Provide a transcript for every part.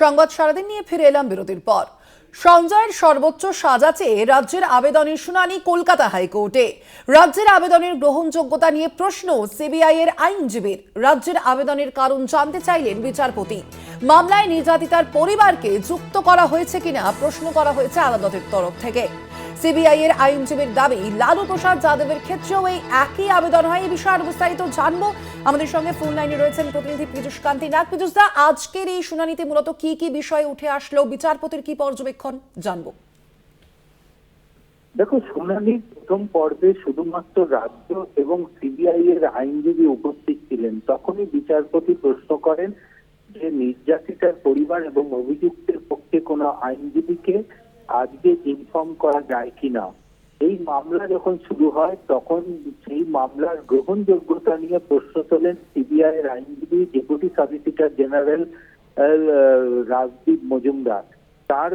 সংবাদ সারাদিন নিয়ে ফিরে এলাম বিরতির পর। সঞ্জয়ের সর্বোচ্চ সাজা চেয়ে রাজ্যের আবেদনের শুনানি কলকাতা হাইকোর্টে। রাজ্যের আবেদনের গ্রহণযোগ্যতা নিয়ে প্রশ্ন সিবিআই এর আইনজীবীর। রাজ্যের আবেদনের কারণ জানতে চাইলেন বিচারপতি। মামলায় নির্যাতিতার পরিবারকে যুক্ত করা হয়েছে কিনা প্রশ্ন করা হয়েছে আদালতের তরফ থেকে। সিবিআই এর আইনজীবীর দাবি, লালু প্রসাদ যাদবের ক্ষেত্রেও এই একই আবেদন হয়। এই বিষয়ে আরও বিস্তারিত জানব। আমাদের সঙ্গে ফোন লাইনে রয়েছেন প্রতিনিধি পীযুষ কান্তি নাগ। পীযুষ দা, আজকের এই শুনানিতে মূলত কি কি বিষয় উঠে আসলো? বিচারপতির কি পর্যবেক্ষণ? জানব। দেখো শুনানির প্রথম পর্বে শুধুমাত্র রাজ্য এবং সিবিআই এর আইনজীবী উপস্থিত ছিলেন। তখনই বিচারপতি প্রশ্ন করেন যে, নির্যাতিতার পরিবার এবং অভিযুক্তের পক্ষে কোনো আইনজীবীকে আজকে ইনফর্ম করা যায় কিনা? এই মামলা যখন শুরু হয়, তখন সেই মামলার গ্রহণযোগ্যতা নিয়ে প্রশ্ন তোলেন সিবিআই এর আইনজীবী deputy solicitor general Rajdeep Majumdar. তার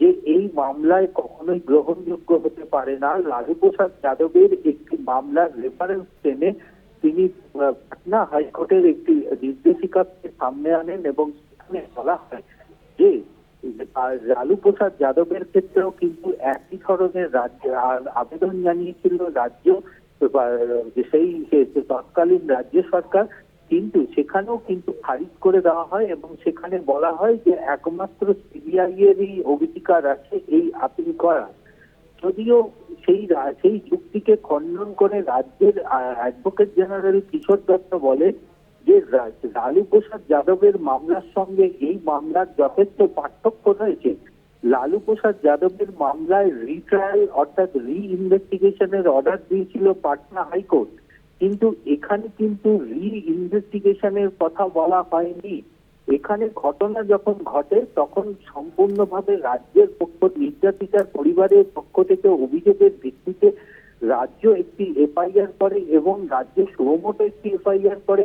যে এই মামলায় কখনোই গ্রহণযোগ্য হতে পারে না, লালু প্রসাদ যাদবের একটি মামলার রেফারেন্স টেনে তিনি পাটনা হাইকোর্টের একটি নির্দেশিকাকে সামনে আনেন এবং সেখানে বলা হয় যে লালু প্রসাদ যাদবের ক্ষেত্রেও কিন্তু একই ধরনের রাজ্য আবেদন জানিয়েছিল রাজ্য সেই তৎকালীন রাজ্য সরকার, কিন্তু সেখানেও কিন্তু খারিজ করে দেওয়া হয় এবং সেখানে বলা হয় যে একমাত্র সিবিআই এরই অধিকার আছে এই আপিল করা। যদিও সেই সেই যুক্তিকে খণ্ডন করে রাজ্যের অ্যাডভোকেট জেনারেল কিশোর দত্ত বলে যে লালু প্রসাদ যাদবের মামলার সঙ্গে এই মামলার যথেষ্ট পার্থক্য রয়েছে। লালু প্রসাদ যাদবের মামলায় রিট্রায়াল অর্থাৎ রি ইনভেস্টিগেশনের অর্ডার দিয়েছিল পাটনা হাইকোর্ট। কিন্তু এখানে কিন্তু রি ইনভেস্টিগেশনের কথা বলা হয়নি। এখানে ঘটনা যখন ঘটে, তখন সম্পূর্ণভাবে রাজ্যের পক্ষ, নির্যাতিতার পরিবারের পক্ষ থেকে অভিযোগের ভিত্তিতে রাজ্য একটি এফআইআর করে এবং রাজ্য সুমোটো একটি এফআইআর করে।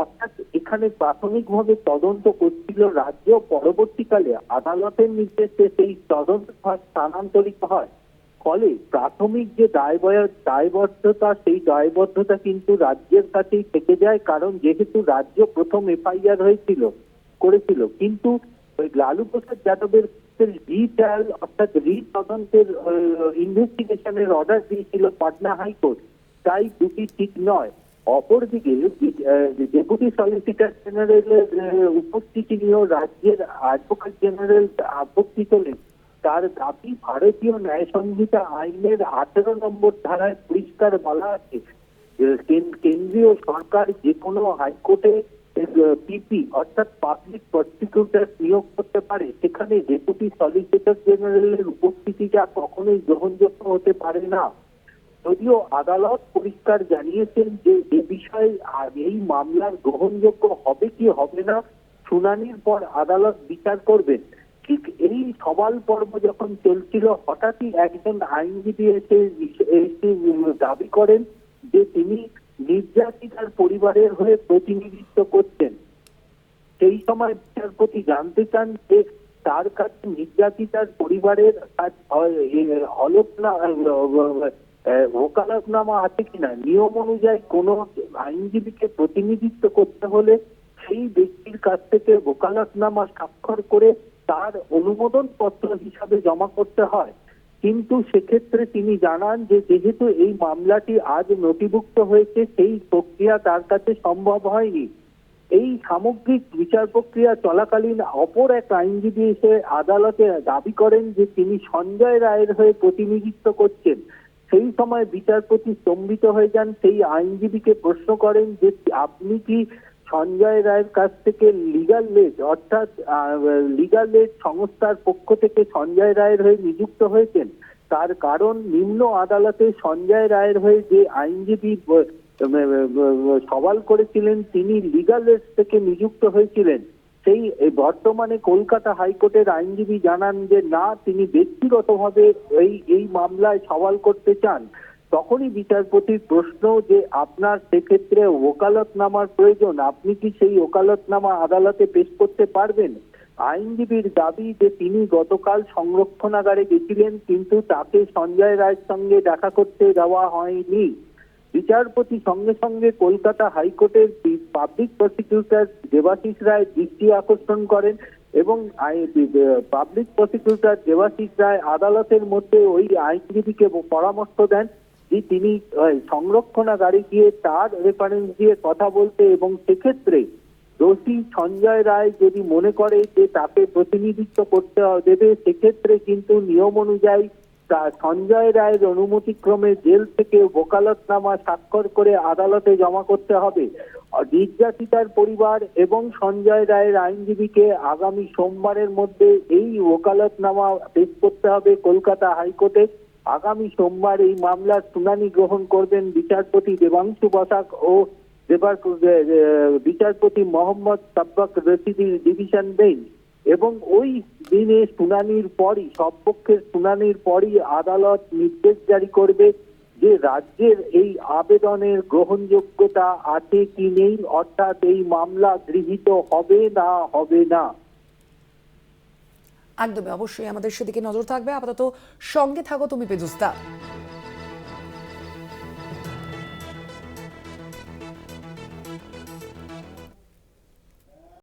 অর্থাৎ এখানে প্রাথমিকভাবে তদন্ত করছিল রাজ্য, পরবর্তীকালে আদালতের নির্দেশে সেই তদন্ত স্থানান্তরিত হয়। ফলে প্রাথমিক যে দায়বয়, দায়বদ্ধতা, সেই দায়বদ্ধতা কিন্তু রাজ্যের কাছেই থেকে যায়, কারণ যেহেতু রাজ্য প্রথম এফআইআর হয়েছিল, করেছিল। কিন্তু ওই লালু প্রসাদ যাদবের রি ট্রায়াল অর্থাৎ রি তদন্তের ইনভেস্টিগেশনের অর্ডার দিয়েছিল পাটনা হাইকোর্ট। তাই দুটি ঠিক নয়। অপরদিকে ডেপুটি সলিসিটর জেনারেলের উপস্থিতি নিয়েও রাজ্যের অ্যাডভোকেট জেনারেল আপত্তি তোলেন তার দাবি, ভারতীয় ন্যায় সংহিতা আইনের আঠেরো নম্বর ধারায় পরিষ্কার বলা আছে। কেন- কেন্দ্রীয় সরকার যে কোনো হাইকোর্টে পিপি অর্থাৎ পাবলিক প্রসিকিউটর নিয়োগ করতে পারে। সেখানে ডেপুটি সলিসিটর জেনারেলের উপস্থিতিটা কখনোই গ্রহণযোগ্য হতে পারে না। যদিও আদালত পরিষ্কার জানিয়েছেন যে এ বিষয়ে এই মামলার গ্রহণযোগ্য হবে কি হবে না, শুনানির পর আদালত বিচার করবেন। ঠিক এই সওয়াল পর্ব যখন চলছিল, হঠাৎই একজন আইনজীবী এসে এসে দাবি করেন যে তিনি নির্যাতিতার পরিবারের হয়ে প্রতিনিধিত্ব করছেন। সেই সময় বিচারপতি জানতে চান যে তার কাছে নির্যাতিতার পরিবারের হলফনা ওকালতনামা আছে কিনা? নিয়ম অনুযায়ী কোনো আইনজীবীকে প্রতিনিধিত্ব করতে হলে সেই ব্যক্তির কাছ থেকে ওকালতনামা স্বাক্ষর করে তার অনুমোদন পত্র হিসাবে জমা করতে হয়। কিন্তু সেক্ষেত্রে তিনি জানান যে, যেহেতু এই মামলাটি আজ নথিভুক্ত হয়েছে, সেই প্রক্রিয়া তার কাছে সম্ভব হয়নি। এই সামগ্রিক বিচার প্রক্রিয়া চলাকালীন অপর এক আইনজীবী এসে আদালতে দাবি করেন যে, তিনি সঞ্জয় রায়ের হয়ে প্রতিনিধিত্ব করছেন। সেই সময় বিচারপতি স্তম্ভিত হয়ে যান। সেই আইনজীবীকে প্রশ্ন করেন যে, আপনি কি সঞ্জয় রায়ের কাছ থেকে লিগাল লেজ অর্থাৎ লিগাল লেজ সংস্থার পক্ষ থেকে সঞ্জয় রায়ের হয়ে নিযুক্ত হয়েছেন? তার কারণ নিম্ন আদালতে সঞ্জয় রায়ের হয়ে যে আইনজীবী সওয়াল করেছিলেন, তিনি লিগাল এড থেকে নিযুক্ত হয়েছিলেন। সেই বর্তমানে কলকাতা হাইকোর্টের আইনজীবী জানান যে, না, তিনি ব্যক্তিগতভাবে এই এই মামলায় সওয়াল করতে চান। তখনই বিচারপতির প্রশ্ন যে, আপনার সেক্ষেত্রে ওকালতনামার প্রয়োজন, আপনি কি সেই ওকালতনামা আদালতে পেশ করতে পারবেন? আইনজীবীর দাবি যে, তিনি গতকাল সংরক্ষণাগারে গেছিলেন, কিন্তু তাকে সঞ্জয় রায়ের সঙ্গে দেখা করতে দেওয়া হয়নি। বিচারপতি সঙ্গে সঙ্গে কলকাতা হাইকোর্টের পাবলিক প্রসিকিউটর দেবাশিস রায় দৃষ্টি আকর্ষণ করেন এবং পাবলিক প্রসিকিউটর দেবাশিস রায় আদালতের মধ্যে ওই আইনজীবীকে পরামর্শ দেন যে তিনি সংরক্ষণাগারে গিয়ে তার রেফারেন্স দিয়ে কথা বলতে এবং সেক্ষেত্রে দোষী সঞ্জয় রায় যদি মনে করে যে তাকে প্রতিনিধিত্ব করতে দেবে, সেক্ষেত্রে কিন্তু নিয়ম অনুযায়ী তা সঞ্জয় রায়ের অনুমতিক্রমে জেল থেকে ওকালতনামা স্বাক্ষর করে আদালতে জমা করতে হবে। নির্যাতিতার পরিবার এবং সঞ্জয় রায়ের আইনজীবীকে আগামী সোমবারের মধ্যে এই ওকালতনামা পেশ করতে হবে কলকাতা হাইকোর্টে। আগামী সোমবার এই মামলার শুনানি গ্রহণ করবেন বিচারপতি দেবাংশু বসাক ও বিচারপতি মোহাম্মদ সাব্বাক রশিদি ডিভিশন বেঞ্চ। এবং ওই দিনে শুনানির পরই সব পক্ষের শুনানির পরই আদালত নির্দেশ জারি করবে যে রাজ্যের এই আবেদনের গ্রহণযোগ্যতা আছে কি নেই, অর্থাৎ এই মামলা গৃহীত হবে না হবে না। একদমই, অবশ্যই আমাদের সেদিকে নজর থাকবে। আপাতত সঙ্গে থাকো তুমি, পেজুস্তা।